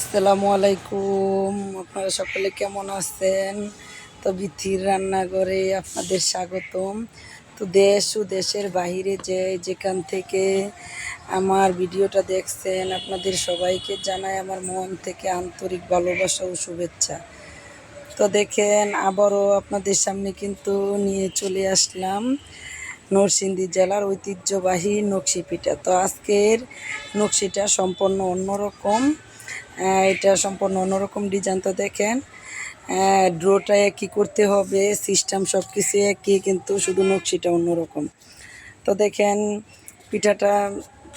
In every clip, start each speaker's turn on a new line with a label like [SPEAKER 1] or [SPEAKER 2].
[SPEAKER 1] আসসালামু আলাইকুম। আপনারা সকলে কেমন আছেন? তো বিথির রান্নাঘরে আপনাদের স্বাগতম। তো দেশ ও দেশের বাহিরে যে যেখান থেকে আমার ভিডিওটা দেখছেন, আপনাদের সবাইকে জানাই আমার মন থেকে আন্তরিক ভালোবাসা ও শুভেচ্ছা। তো দেখেন, আবারও আপনাদের সামনে কিন্তু নিয়ে চলে আসলাম নরসিংদী জেলার ঐতিহ্যবাহী নকশি পিঠা তো আজকের নকশিটা সম্পূর্ণ অন্যরকম। এটা সম্পূর্ণ অন্যরকম ডিজাইন তো দেখেন। ড্রোটা একই করতে হবে সিস্টেম সব কিছু একই কিন্তু শুধু নকশিটা অন্যরকম। তো দেখেন, পিঠাটা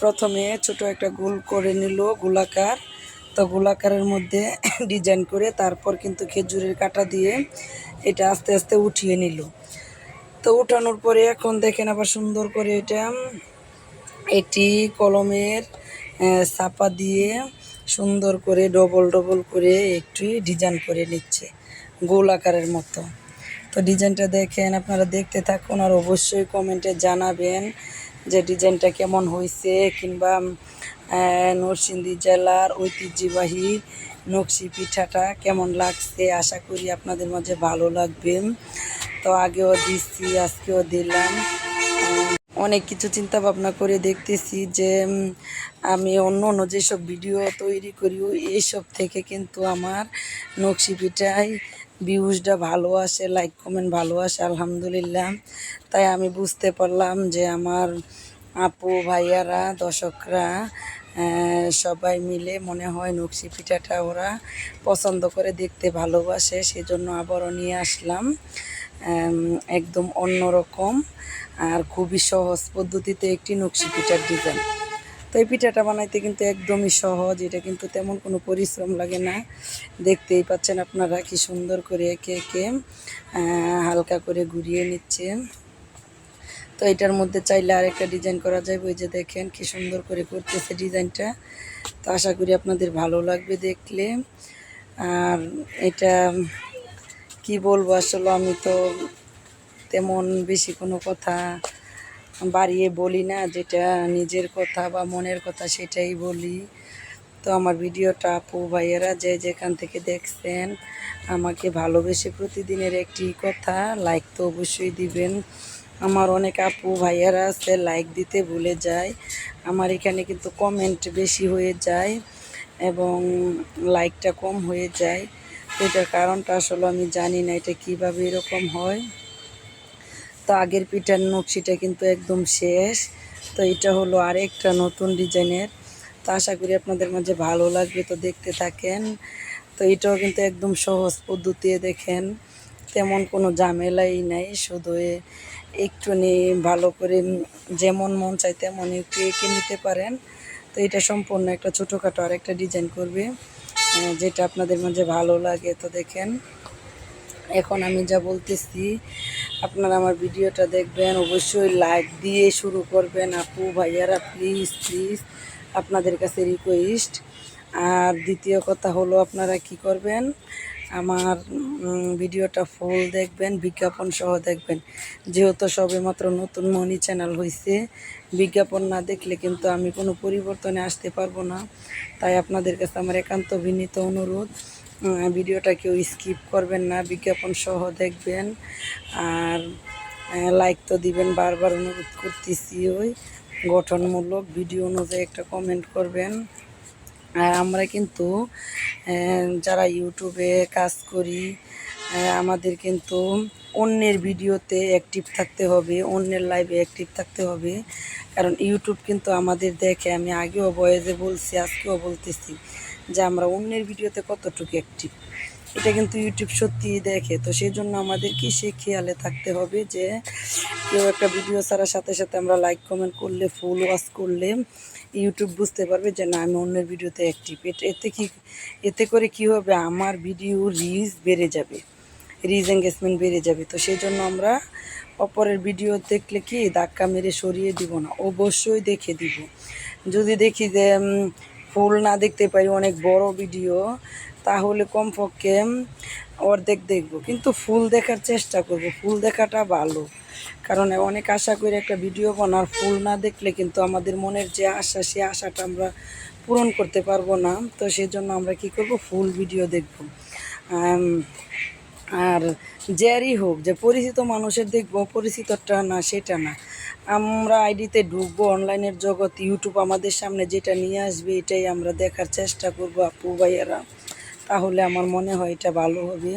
[SPEAKER 1] প্রথমে ছোট একটা গোল করে নিল গোলাকার। তো গোলাকারের মধ্যে ডিজাইন করে তারপর কিন্তু খেজুরের কাটা দিয়ে এটা আস্তে আস্তে উঠিয়ে নিল। তো উঠানোর পরে এখন দেখেন আবার সুন্দর করে এটা একটি কলমের চাপা দিয়ে সুন্দর করে ডবল ডবল করে একটু ডিজাইন করে নিচ্ছে, গোল আকারের মতো। তো ডিজাইনটা দেখেন, আপনারা দেখতে থাকুন আর অবশ্যই কমেন্টে জানাবেন যে ডিজাইনটা কেমন হয়েছে কিংবা নরসিংদী জেলার ঐতিহ্যবাহী নকশি পিঠাটা কেমন লাগছে, আশা করি আপনাদের মাঝে ভালো লাগবে। তো আগেও দিচ্ছি আজকেও দিলাম। অনেক কিছু চিন্তা ভাবনা করে দেখতেছি যে আমি অন্য অন্য যেসব ভিডিও তৈরি করি, এইসব থেকে কিন্তু আমার নকশি পিঠায় ভিউজটা ভালো আসে লাইক কমেন্ট ভালো আসে, আলহামদুলিল্লাহ। তাই আমি বুঝতে পারলাম যে আমার আপু, ভাইয়ারা, দর্শকরা সবাই মিলে মনে হয় নকশি পিঠাটা ওরা পছন্দ করে দেখতে ভালোবাসে, সেজন্য আবারও নিয়ে আসলাম। একদম অন্যরকম আর খুবই সহজ পদ্ধতিতে একটি নকশি পিঠার ডিজাইন তো এই পিঠাটা বানাইতে কিন্তু একদমই সহজ, এটা কিন্তু তেমন কোনো পরিশ্রম লাগে না। দেখতেই পাচ্ছেন আপনারা কি সুন্দর করে একে একে হালকা করে ঘুরিয়ে নিচ্ছে। তো এটার মধ্যে চাইলে আরেকটা ডিজাইন করা যায়। ওই যে দেখেন কি সুন্দর করে করতেছে ডিজাইনটা। তো আশা করি আপনাদের ভালো লাগবে দেখলে। আর এটা, কি বলব আসলে আমি তো তেমন বেশি কোনো কথা বাড়িয়ে বলি না যেটা নিজের কথা বা মনের কথা সেটাই বলি। তো আমার ভিডিওটা আপু, ভাইয়েরা যে যেখান থেকে দেখছেন, আমাকে ভালোবেসে প্রতিদিনের একটি কথা লাইক তো অবশ্যই দিবেন। আমার অনেক আপু, ভাইয়ারা আছে লাইক দিতে ভুলে যায়। আমার এখানে কিন্তু কমেন্ট বেশি হয়ে যায় এবং লাইকটা কম হয়ে যায়। এটার কারণটা আসলে আমি জানি না এটা কীভাবে এরকম হয়। তো আগের পিঠার নকশিটা কিন্তু একদম শেষ। তো এটা হলো আরেকটা নতুন ডিজাইনের। তো আশা করি আপনাদের মাঝে ভালো লাগবে, তো দেখতে থাকেন। তো এটাও কিন্তু একদম সহজ পদ্ধতি দেখেন, তেমন কোনো ঝামেলাই নাই। শুধু এ- একটুখানি ভালো করে যেমন মন চায় তেমন একটু এঁকে নিতে পারেন। তো এটা সম্পূর্ণ একটা ছোটোখাটো আরেকটা ডিজাইন করবে যেটা আপনাদের মাঝে ভালো লাগে, তো দেখেন। এখন আমি যা বলতেছি, আপনারা আমার ভিডিওটা দেখবেন, অবশ্যই লাইক দিয়ে শুরু করবেন। আপু, ভাইয়ারা প্লিজ প্লিজ আপনাদের কাছে রিকোয়েস্ট আর দ্বিতীয় কথা হলো, আপনারা কি করবেন? আমার ভিডিওটা ফুল দেখবেন, বিজ্ঞাপন সহ দেখবেন। যেহেতু সবে মাত্র নতুন মনি চ্যানেল হয়েছে বিজ্ঞাপন না দেখলে কিন্তু আমি কোনো পরিবর্তনে আসতে পারব না। তাই আপনাদের কাছে আমার একান্ত বিনীত অনুরোধ। ভিডিওটা কেউ স্কিপ করবেন না, বিজ্ঞাপন সহ দেখবেন। আর লাইক তো দিবেন, বারবার অনুরোধ করতেছি ওই গঠনমূলক ভিডিও অনুযায়ী একটা কমেন্ট করবেন। আর আমরা কিন্তু যারা ইউটিউবে কাজ করি আমাদের কিন্তু অন্যের ভিডিওতে অ্যাক্টিভ থাকতে হবে, অন্যের লাইভে অ্যাক্টিভ থাকতে হবে। কারণ ইউটিউব কিন্তু আমাদের দেখে, আমি আগেও বয়েজে বলছি, আজকেও বলতেছি। যে আমরা অন্যের ভিডিওতে কতটুকু অ্যাক্টিভ এটা কিন্তু ইউটিউব সত্যিই দেখে। তো সেই জন্য আমাদেরকে সে খেয়ালে থাকতে হবে যে কেউ একটা ভিডিও ছাড়ার সাথে সাথে আমরা লাইক কমেন্ট করলে ফুল ওয়াচ করলে ইউটিউব বুঝতে পারবে যে না, আমি অন্যের ভিডিওতে অ্যাক্টিভ এতে কি, এতে করে কি হবে? আমার ভিডিও রিচ বেড়ে যাবে। রিচ এঙ্গেজমেন্ট বেড়ে যাবে। তো সেই জন্য আমরা অপরের ভিডিও দেখলে কি, ধাক্কা মেরে সরিয়ে দিব না। অবশ্যই দেখে দিব। যদি দেখি যে ফুল না দেখতে পারি অনেক বড় ভিডিও, তাহলে কমপক্ষে অর্ধেক দেখব। কিন্তু ফুল দেখার চেষ্টা করব, ফুল দেখাটা ভালো। কারণ অনেক আশা করে একটা ভিডিও বানার, ফুল না দেখলে কিন্তু আমাদের মনের যে আশা, সে আশাটা আমরা পূরণ করতে পারব না। তো সেই জন্য আমরা কি করব, ফুল ভিডিও দেখব। আর যারই হোক, যে পরিচিত মানুষের দেখব, অপরিচিতটা না, সেটা না। আমরা আইডিতে ঢুকবো, অনলাইনের জগৎ ইউটিউব আমাদের সামনে যেটা নিয়ে আসবে, এটাই আমরা দেখার চেষ্টা করব আপু, ভাইয়ারা। তাহলে আমার মনে হয় এটা ভালো হবে।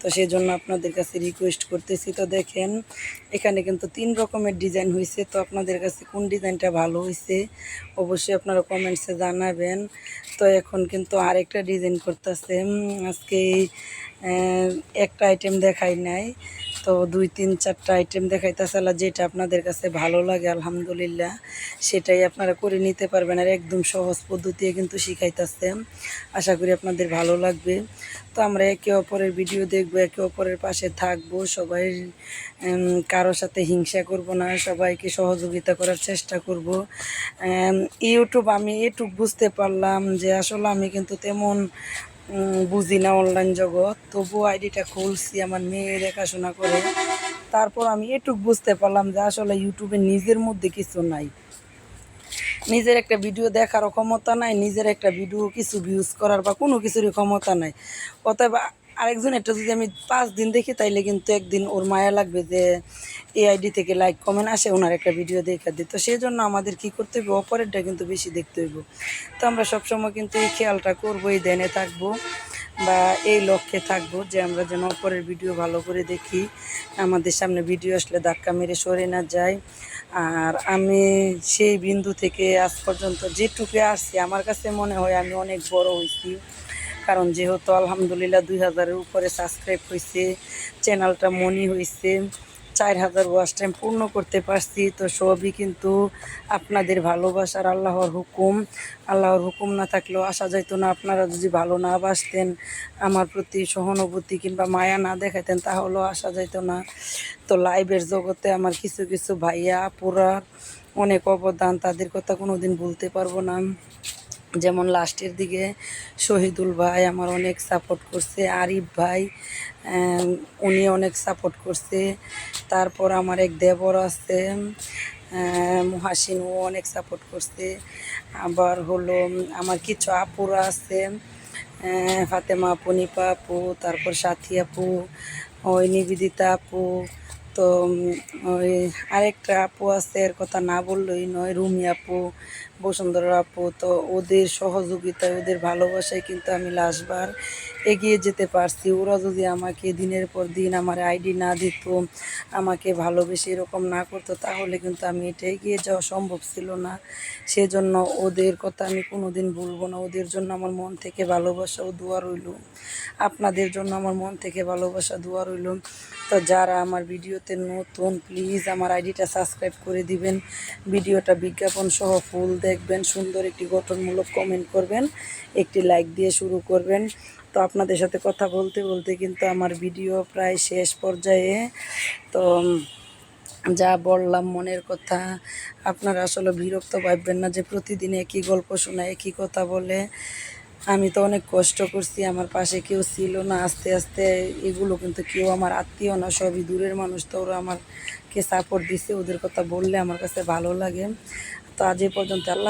[SPEAKER 1] তো সেই জন্য আপনাদের কাছে রিকোয়েস্ট করতেছি। তো দেখেন এখানে কিন্তু তিন রকমের ডিজাইন হয়েছে তো আপনাদের কাছে কোন ডিজাইনটা ভালো হয়েছে অবশ্যই আপনারা কমেন্টসে জানাবেন। তো এখন কিন্তু আরেকটা ডিজাইন করতেছে। আজকে একটা আইটেম দেখাই নাই। তো দুই তিন চারটা আইটেম দেখাইতেছে। যেটা আপনাদের কাছে ভালো লাগে আলহামদুলিল্লাহ সেটাই আপনারা করে নিতে পারবেন আর একদম সহজ পদ্ধতিতে কিন্তু শিখাইতেছে। আশা করি আপনাদের ভালো লাগবে। তো আমরা একে অপরের ভিডিও দেখব একে অপরের পাশে থাকব। সবাই উম, কারোর সাথে হিংসা করব না, সবাইকে সহযোগিতা করার চেষ্টা করব। ইউটিউব আমি এটুক বুঝতে পারলাম যে আসলে আমি কিন্তু তেমন বুঝি না অনলাইন জগৎ। তবু আইডিটা খুলছি, আমার মেয়ে দেখাশোনা করে। তারপর আমি এটুক বুঝতে পারলাম যে আসলে ইউটিউবে নিজের মধ্যে কিছু নাই। নিজের একটা ভিডিও দেখারও ক্ষমতা নাই, নিজের একটা ভিডিও কিছু ভিউজ করার বা কোনো কিছুরই ক্ষমতা নাই। অতএব আরেকজন একটা যদি আমি পাঁচ দিন দেখি, তাইলে কিন্তু একদিন ওর মায়া লাগবে যে এই আইডি থেকে লাইক কমেন্ট আসে, ওনার একটা ভিডিও দেখা দিই তো সেই জন্য আমাদের কি করতে হবে অপরেরটা কিন্তু বেশি দেখতে হইব। তো আমরা সবসময় কিন্তু এই খেয়ালটা করব এই দেনে থাকব বা এই লক্ষ্যে থাকব যে আমরা যেন অপরের ভিডিও ভালো করে দেখি। আমাদের সামনে ভিডিও আসলে ধাক্কা মেরে সরে না যায়। আর আমি সেই বিন্দু থেকে আজ পর্যন্ত যেটুকু আসছি, আমার কাছে মনে হয় আমি অনেক বড় হয়েছি। কারণ যেহেতু আলহামদুলিল্লাহ দুই হাজারের উপরে সাবস্ক্রাইব হয়েছে চ্যানেলটা মনি হয়েছে চার হাজার ওয়াচ টাইম পূর্ণ করতে পারছি, তো সবই কিন্তু আপনাদের ভালোবাসার আল্লাহর হুকুম। আল্লাহর হুকুম না থাকলেও আসা যাইতো না আপনারা যদি ভালো না বাসতেন, আমার প্রতি সহানুভূতি কিংবা মায়া না দেখাতেন তাহলেও আসা যাইতো না। তো লাইভের জগতে আমার কিছু কিছু ভাইয়া আপুরা অনেক অবদান, তাদের কথা কোনো দিন ভুলতে পারব না। যেমন লাস্টের দিকে শহীদুল ভাই আমার অনেক সাপোর্ট করছে, আরিফ ভাই উনি অনেক সাপোর্ট করছে। তারপর আমার এক দেবর আছে ও অনেক সাপোর্ট করছে। আবার হলো আমার কিছু আপুরা আছে ফাতেমা আপু, নিপা আপু, তারপর সাথী আপু, ওই নিবেদিতা আপু তো ওই আরেকটা আপু আছে, এর কথা না বললেই নয়, রুমি আপু, বসুন্ধরা আপু। তো ওদের সহযোগিতায়, ওদের ভালোবাসায় কিন্তু আমি লাস্টবার এগিয়ে যেতে পারছি। ওরা যদি আমাকে দিনের পর দিন আমার আইডি না দিত, আমাকে ভালোবেসে এরকম না করতো, তাহলে কিন্তু আমি এটা এগিয়ে যাওয়া সম্ভব ছিল না। সেজন্য ওদের কথা আমি কোনো দিন ভুলবো না। ওদের জন্য আমার মন থেকে ভালোবাসা ও দোয়া রইল। আপনাদের জন্য আমার মন থেকে ভালোবাসা, দোয়া রইল। তো যারা আমার ভিডিওতে নতুন প্লিজ আমার আইডিটা সাবস্ক্রাইব করে দিবেন। ভিডিওটা বিজ্ঞাপন সহ ফুল দেখবেন, সুন্দর একটি গঠনমূলক কমেন্ট করবেন, একটি লাইক দিয়ে শুরু করবেন। তো আপনাদের সাথে কথা বলতে বলতে কিন্তু আমার ভিডিও প্রায় শেষ পর্যায়ে। তো যা বললাম মনের কথা, আপনারা আসলে বিরক্ত ভাববেন না যে প্রতিদিন একই গল্প শোনা, একই কথা বলে। আমি তো অনেক কষ্ট করছি, আমার পাশে কেউ ছিল না, আস্তে আস্তে এগুলো কিন্তু কেউ আমার আত্মীয় না, সবই দূরের মানুষ তো ওরা আমার কে সাপোর্ট দিছে, ওদের কথা বললে আমার কাছে ভালো লাগে। তো আজ এই পর্যন্ত আল্লাহ